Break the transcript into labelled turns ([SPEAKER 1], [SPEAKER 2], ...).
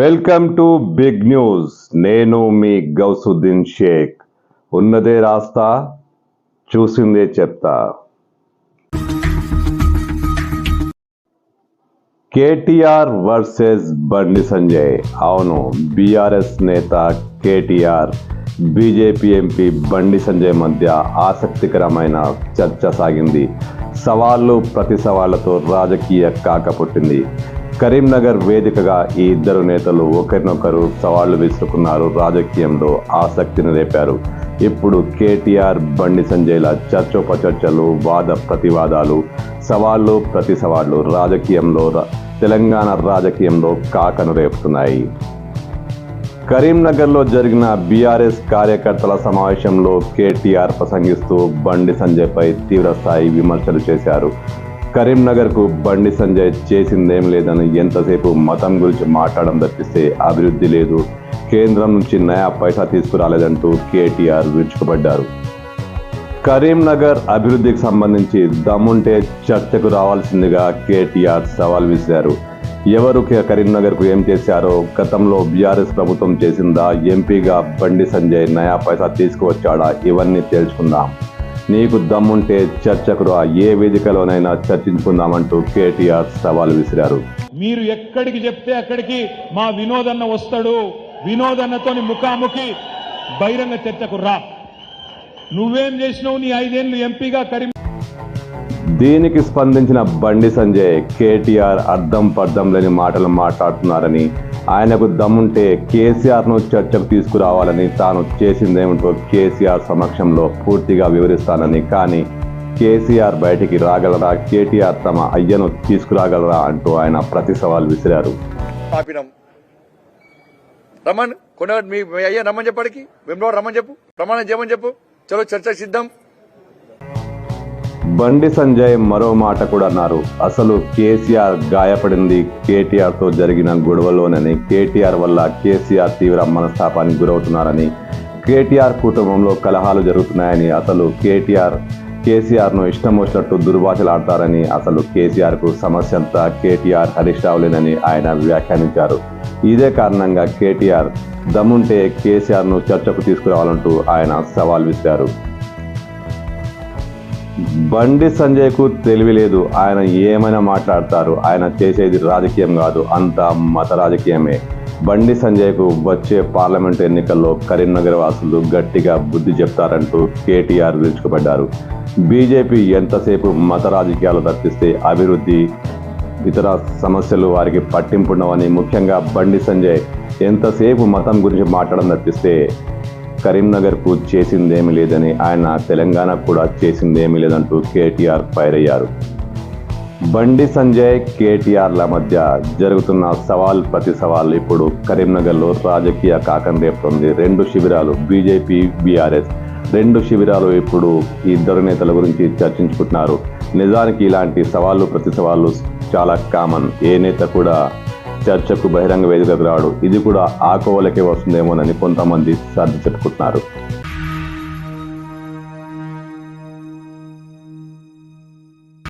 [SPEAKER 1] Welcome to big news. నేను మీ గౌసుద్దీన్ షేక్. ఉన్నదే రాస్తా చూసిందే చెప్తా. కేటీఆర్ వర్సెస్ బండి సంజయ్. అవును బీఆర్ఎస్ నేత కేటీఆర్ బీజేపీ ఎంపీ బండి సంజయ్ మధ్య ఆసక్తికరమైన చర్చ సాగింది. సవాళ్ళు ప్రతి సవాళ్ళతో రాజకీయ కాక పుట్టింది. కరీంనగర్ వేదికగా ఈ ఇద్దరు నేతలు ఒకరినొకరు సవాళ్ళు విసుకున్నారు రాజకీయంలో ఆసక్తిని రేపారు. ఇప్పుడు కేటీఆర్ బండి సంజయ్ల చర్చోపచర్చలు వాద ప్రతివాదాలు సవాళ్ళు ప్రతి సవాళ్ళు రాజకీయంలో తెలంగాణ రాజకీయంలో కాకను రేపుతున్నాయి. కరీంనగర్లో జరిగిన బీఆర్ఎస్ కార్యకర్తల సమావేశంలో కేటీఆర్ ప్రసంగిస్తూ బండి సంజయ్పై తీవ్రస్థాయి విమర్శలు చేశారు. కరీంనగర్కు బండి సంజయ్ చేసిందేం లేదని ఎంతసేపు మతం గురించి మాట్లాడడం తప్పిస్తే అభివృద్ధి లేదు. కేంద్రం నుంచి నయా పైసా తీసుకురాలేదంటూ కేటీఆర్ విరుచుకుపడ్డారు. కరీంనగర్ అభివృద్ధికి సంబంధించి దమ్ముంటే చర్చకు రావాల్సిందిగా కేటీఆర్ సవాల్ విసిరారు. ఎవరు కరీంనగర్కు ఏం చేశారో గతంలో బీఆర్ఎస్ ప్రభుత్వం చేసిందా ఎంపీగా బండి సంజయ్ నయా పైసా తీసుకువచ్చాడా ఇవన్నీ తేల్చుకుందాం. నీకు దమ్ముంటే చర్చకు రా ఏ వేదికలోనైనా చర్చించుకుందామంటూ కేటీఆర్ సవాల్ విసిరారు.
[SPEAKER 2] మీరు ఎక్కడికి చెప్తే అక్కడికి మా వినోదన్న వస్తాడు. వినోదన్నతోని ముఖాముఖి బహిరంగ చర్చకు రా. నువ్వేం చేసినావు నీ ఐదేళ్ళు ఎంపీగా కరీం
[SPEAKER 1] దీనికి స్పందించిన బండి సంజయ్ కేటీఆర్ అర్థం పర్థం లేని మాటలు మాట్లాడుతున్నారని ఆయనకు దమ్ముంటే కేసీఆర్ను చర్చకు తీసుకురావాలని తాను చేసిందేమిటో కేసీఆర్ సమక్షంలో పూర్తిగా వివరిస్తానని కానీ కేసీఆర్ బయటికి రాగలరా? కేటీఆర్ తమ అయ్యను తీసుకురాగలరా అంటూ ఆయన ప్రతి సవాల్ విసిరారు.
[SPEAKER 3] రమణ్ రమ్మన్ మీ అయ్య అయ్యా రమ్మని చెప్పడానికి మేము రమ్మని చెప్పు. ప్రమాణం చేయమని చెప్పు. చలో చర్చ సిద్ధం.
[SPEAKER 1] బండి సంజయ్ మరో మాట కూడా అన్నారు. అసలు కేసీఆర్ గాయపడింది కేటీఆర్తో జరిగిన గొడవలోనని కేటీఆర్ వల్ల కేసీఆర్ తీవ్ర మనస్తాపానికి గురవుతున్నారని కేటీఆర్ కుటుంబంలో కలహాలు జరుగుతున్నాయని అసలు కేటీఆర్ కేసీఆర్ను ఇష్టం వచ్చినట్టు దుర్భాషలాడతారని అసలు కేసీఆర్కు సమస్య అంతా కేటీఆర్ హరీష్ రావులేనని ఆయన వ్యాఖ్యానించారు. ఇదే కారణంగా కేటీఆర్ దమ్ముంటే కేసీఆర్ను చర్చకు తీసుకురావాలంటూ ఆయన సవాల్ విసిరారు. బండి సంజయ్కు తెలివి లేదు. ఆయన ఏమైనా మాట్లాడతారు. ఆయన చేసేది రాజకీయం కాదు. అంతా మత రాజకీయమే. బండి సంజయ్కు వచ్చే పార్లమెంట్ ఎన్నికల్లో కరీంనగర్ వాసులు గట్టిగా బుద్ధి చెప్తారంటూ కేటీఆర్ విరుచుకుపడ్డారు. బీజేపీ ఎంతసేపు మత రాజకీయాలు తప్పిస్తే అభివృద్ధి ఇతర సమస్యలు వారికి పట్టింపుండవని ముఖ్యంగా బండి సంజయ్ ఎంతసేపు మతం గురించి మాట్లాడడం తప్పిస్తే కరీంనగర్కు చేసిందేమీ లేదని ఆయన తెలంగాణకు కూడా చేసిందేమీ లేదంటూ కేటీఆర్ ఫైర్ అయ్యారు బండి సంజయ్ కేటీఆర్ల మధ్య జరుగుతున్న సవాల్ ప్రతి సవాల్. ఇప్పుడు కరీంనగర్లో రాజకీయ కాకం రేపుతుంది రెండు శిబిరాలు బీజేపీ బీఆర్ఎస్ రెండు శిబిరాలు ఇప్పుడు ఈ ఇద్దరు నేతల గురించి చర్చించుకుంటున్నారు. నిజానికి ఇలాంటి సవాళ్ళు ప్రతి సవాళ్ళు చాలా కామన్. ఏ నేత కూడా చర్చకు బహిరంగ వేదికకు రాడు. ఇది కూడా ఆ కోవలకే వస్తుందేమోనని కొంతమంది సర్ది చెప్పుకుంటున్నారు.